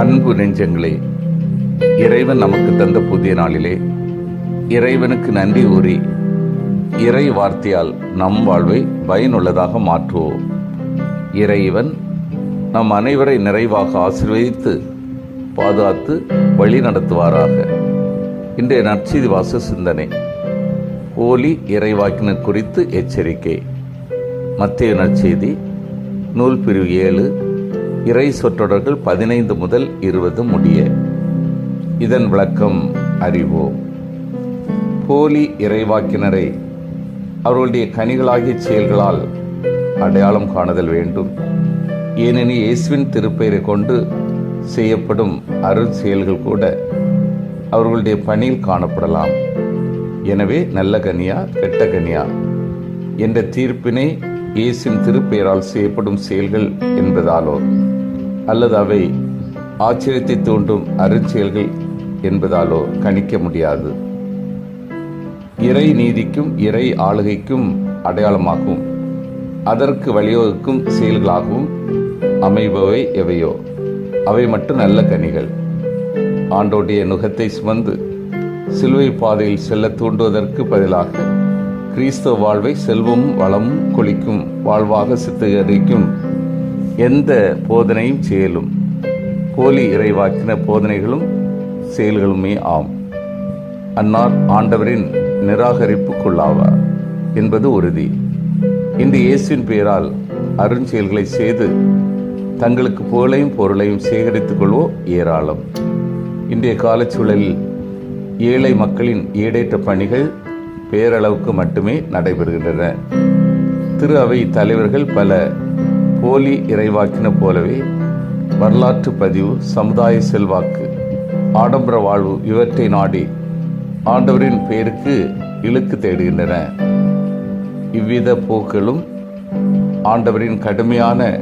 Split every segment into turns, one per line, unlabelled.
அன்பு நெஞ்சங்களே இறைவன் நமக்கு தந்த புதிய நாளிலே இறைவனுக்கு நன்றி கூறி இறை வார்த்தையால் நம் வாழ்வை பயனுள்ளதாக மாற்றுவோம். இறைவன் நம் அனைவரை நிறைவாக ஆசீர்வதித்து பாதுகாத்து வழி நடத்துவாராக. இன்றைய நற்செய்தி வாச சிந்தனை ஓலி இறைவாக்கினர் குறித்து எச்சரிக்கை. மத்திய நற்செய்தி நூல் பிரிவு ஏழு இறை சொற்றொடர்கள் பதினைந்து முதல் இருபது முடிய. இதன் விளக்கம் அறிவோம் போலி இறைவாக்கினரை அவர்களுடைய கனிகளாகிய செயல்களால் அடையாளம் காணுதல் வேண்டும். ஏனெனில் இயேசுவின் திருப்பெயரை கொண்டு செய்யப்படும் அருள் செயல்கள் கூட அவர்களுடைய பணியில் காணப்படலாம். எனவே நல்ல கனியா கெட்ட கனியா என்ற தீர்ப்பினை இயேசுவின் திருப்பெயரால் செய்யப்படும் செயல்கள் என்பதாலோ? அல்லது அவை ஆச்சரியத்தை தூண்டும் அருஞ்செயல்கள் என்பதாலோ கணிக்க முடியாது. இறை நீதிக்கும் இறை ஆளுகைக்கும் அடையாளமாகவும் அதற்கு வழிவகுக்கும் செயல்களாகவும் அமைபவை எவையோ? அவை மட்டும் நல்ல கனிகள். ஆண்டோடைய நுகத்தை சுமந்து சிலுவை பாதையில் செல்ல தூண்டுவதற்கு பதிலாக கிறிஸ்தவ வாழ்வை செல்வமும் வளமும் கொளிக்கும் வாழ்வாக சித்தரிக்கும் எந்த போதனையும் செயலும். போலி இறைவாக்கின போதனைகளும் செயல்களுமே ஆம். அன்னார் ஆண்டவரின் நிராகரிப்புக்குள்ளாவார் என்பது உறுதி. இன்று இயேசுவின் பெயரால் அருஞ்செயல்களை செய்து தங்களுக்கு புகழையும் பொருளையும் சேகரித்துக் கொள்வோ ஏராளம். இன்றைய காலச்சூழலில் ஏழை மக்களின் ஈடேற்ற பணிகள் பேரளவுக்கு மட்டுமே நடைபெறுகின்றன. திரு அவை தலைவர்கள் பல போலி இறைவாக்கின போலவே வரலாற்று பதிவு சமுதாய செல்வாக்கு ஆடம்பர வாழ்வு இவற்றை நாடி ஆண்டவரின் பெயருக்கு இழுக்கு தேடுகின்றன. இவ்வித போக்களும் ஆண்டவரின் கடுமையான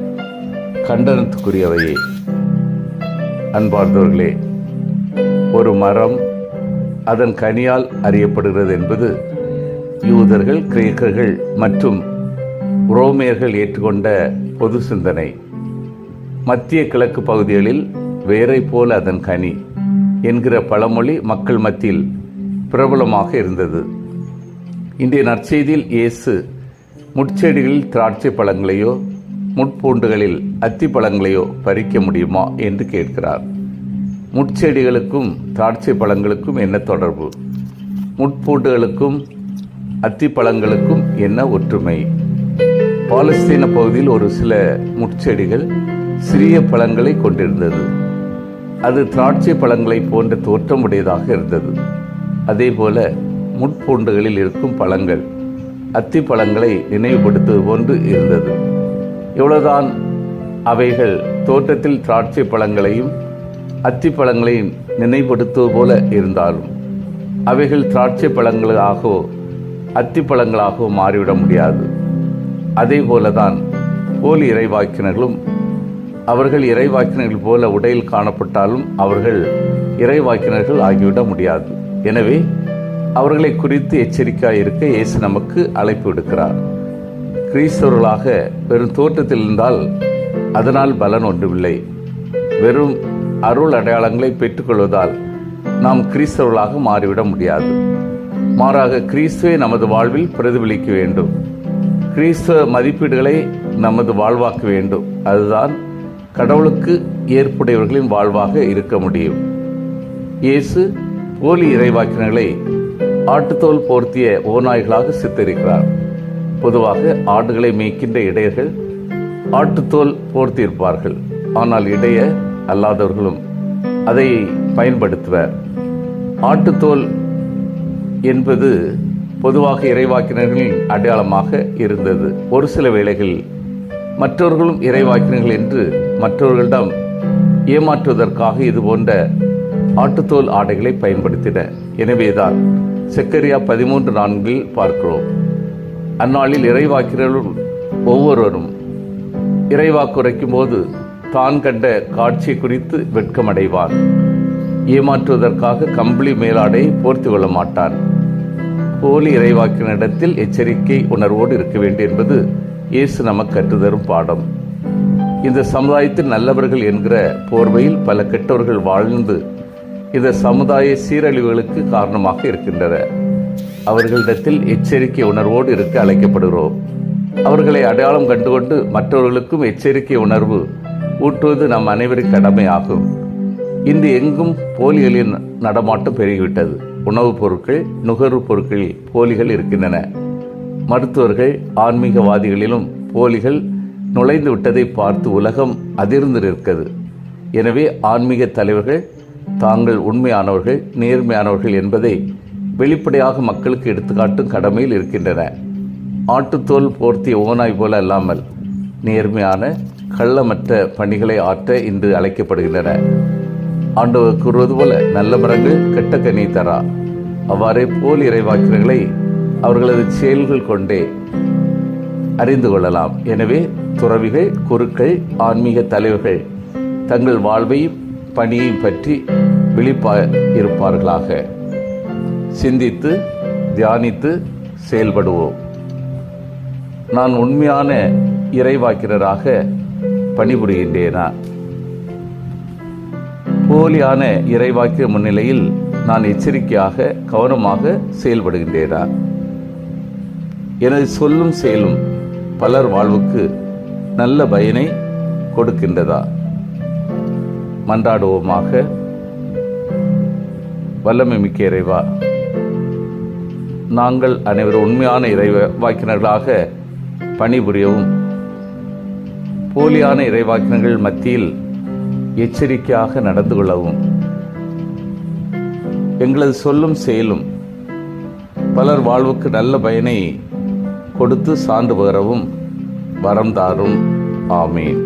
கண்டனத்துக்குரியவையே. அன்பார்ந்தவர்களே ஒரு மரம் அதன் கனியால் அறியப்படுகிறது என்பது யூதர்கள் கிரேக்கர்கள் மற்றும் ரோமியர்கள் ஏற்றுக்கொண்ட பொது சிந்தனை. மத்திய கிழக்கு பகுதிகளில் வேரை போல அதன் கனி என்கிற பழமொழி மக்கள் மத்தியில் பிரபலமாக இருந்தது. இன்றைய நற்செய்தியில் இயேசு முட்செடிகளில் திராட்சை பழங்களையோ முட்பூண்டுகளில் அத்தி பழங்களையோ பறிக்க முடியுமா என்று கேட்கிறார். முட்செடிகளுக்கும் திராட்சை பழங்களுக்கும் என்ன தொடர்பு? முட்பூண்டுகளுக்கும் அத்தி பழங்களுக்கும் என்ன ஒற்றுமை? பாலஸ்தீன பகுதியில் ஒரு சில முட்செடிகள் சிறிய பழங்களை கொண்டிருந்தது. அது திராட்சை பழங்களை போன்ற தோற்றமுடையதாக இருந்தது. அதேபோல முட்பூண்டுகளில் இருக்கும் பழங்கள் அத்தி பழங்களை நினைவுபடுத்துவது போன்று இருந்தது. இவ்வளவுதான். அவைகள் தோட்டத்தில் திராட்சை பழங்களையும் அத்தி பழங்களையும் நினைவுபடுத்துவது போல இருந்தாலும் அவைகள் திராட்சை பழங்களாகவோ அத்தி பழங்களாகவோ மாறிவிட முடியாது. அதே போலதான் போலி இறைவாக்கினர்களும் அவர்கள் இறைவாக்கினர்கள் போல உடையில் காணப்பட்டாலும் அவர்கள் இறைவாக்கினர்கள் ஆகிவிட முடியாது. எனவே அவர்களை குறித்து எச்சரிக்கையாக இருக்க இயேசு நமக்கு அழைப்பு விடுக்கிறார். கிறிஸ்தவர்களாக வெறும் தோற்றத்தில் இருந்தால் அதனால் பலன் ஒன்றுமில்லை. வெறும் அருள் அடையாளங்களை பெற்றுக்கொள்வதால் நாம் கிறிஸ்தவர்களாக மாறிவிட முடியாது. மாறாக கிறிஸ்துவை நமது வாழ்வில் பிரதிபலிக்க வேண்டும். கிறிஸ்தவ மதிப்பீடுகளை நமது வாழ்வாக்க வேண்டும். அதுதான் கடவுளுக்கு ஏற்புடையவர்களின் வாழ்வாக இருக்க முடியும். இயேசு போலி இறைவாக்கினர்களை ஆட்டுத்தோல் போர்த்திய ஓநாய்களாக சித்தரிக்கிறார். பொதுவாக ஆடுகளை மேய்க்கின்ற இடையர்கள் ஆட்டுத்தோல் போர்த்தியிருப்பார்கள். ஆனால் இடைய அல்லாதவர்களும் அதை பயன்படுத்துவர். ஆட்டுத்தோல் என்பது பொதுவாக இறைவாக்கினர்களின் அடையாளமாக இருந்தது. ஒரு சில வேளைகளில் மற்றவர்களும் இறைவாக்கினர்கள் என்று மற்றவர்களிடம் ஏமாற்றுவதற்காக இது போன்ற ஆட்டுத்தோல் ஆடைகளை பயன்படுத்தின. எனவேதான் செக்கரியா பதிமூன்று நான்கில் பார்க்கிறோம். அந்நாளில் இறைவாக்கினர்கள் ஒவ்வொருவரும் இறைவாக்குரைக்கும் போது தான் கண்ட காட்சி குறித்து வெட்கமடைவான் ஏமாற்றுவதற்காக கம்பளி மேலாடை போர்த்து கொள்ள மாட்டான் போலி இறைவாக்கினிடத்தில் எச்சரிக்கை உணர்வோடு இருக்க வேண்டும் என்பது இயேசு நமக்கு கற்றுதரும் பாடம். இந்த சமுதாயத்தில் நல்லவர்கள் என்கிற போர்வையில் பல கெட்டவர்கள் வாழ்ந்து இந்த சமுதாய சீரழிவுகளுக்கு காரணமாக இருக்கின்றனர் அவர்களிடத்தில் எச்சரிக்கை உணர்வோடு இருக்க அழைக்கப்படுகிறோம். அவர்களை அடையாளம் கண்டுகொண்டு மற்றவர்களுக்கும் எச்சரிக்கை உணர்வு ஊட்டுவது நம் அனைவரின் கடமையாகும். இன்று எங்கும் போலிகளின் நடமாட்டம் பெருகிவிட்டது. உணவுப் பொருட்கள் நுகர்வுப் பொருட்களில் போலிகள் இருக்கின்றன. மருத்துவர்கள் ஆன்மீகவாதிகளிலும் போலிகள் நுழைந்து விட்டதை பார்த்து உலகம் அதிர்ந்து நிற்கிறது. எனவே ஆன்மீக தலைவர்கள் தாங்கள் உண்மையானவர்கள் நேர்மையானவர்கள் என்பதை வெளிப்படையாக மக்களுக்கு எடுத்துக்காட்டும் கடமையில் இருக்கின்றன. ஆட்டுத்தோல் போர்த்திய ஓனாய் போல அல்லாமல் நேர்மையான கள்ளமற்ற பணிகளை ஆற்ற இன்று அழைக்கப்படுகின்றன. ஆண்டவர் கூறுவது போல நல்ல மரங்கள் கெட்ட கனி தரா. அவ்வாறே போல் இறைவாக்கியர்களை அவர்களது செயல்கள் கொண்டே அறிந்து கொள்ளலாம். எனவே துறவிகள் குருக்கள் ஆன்மீக தலைவர்கள் தங்கள் வாழ்வையும் பணியையும் பற்றி விழிப்பா இருப்பார்களாக. சிந்தித்து தியானித்து செயல்படுவோம். நான் உண்மையான இறைவாக்கிறராக பணிபுரிகின்றேனா? போலியான இறைவாக்கிய முன்னிலையில் நான் எச்சரிக்கையாக கவனமாக செயல்படுகின்றேனா? எனது சொல்லும் செயலும் பலர் வாழ்வுக்கு நல்ல பயனை கொடுக்கின்றதா? மன்றாடுவோமாக வல்லமை மிக்க இறைவா நாங்கள் அனைவரும் உண்மையான இறைவாக்கினர்களாக பணிபுரியவும் போலியான இறைவாக்கினர்கள் மத்தியில் எச்சரிக்கையாக நடந்து கொள்ளவும். எங்களது சொல்லும் செயலும் பலர் வாழ்வுக்கு நல்ல பயனை கொடுத்து சான்று பெறவும் வரம் தாரும். ஆமீன்.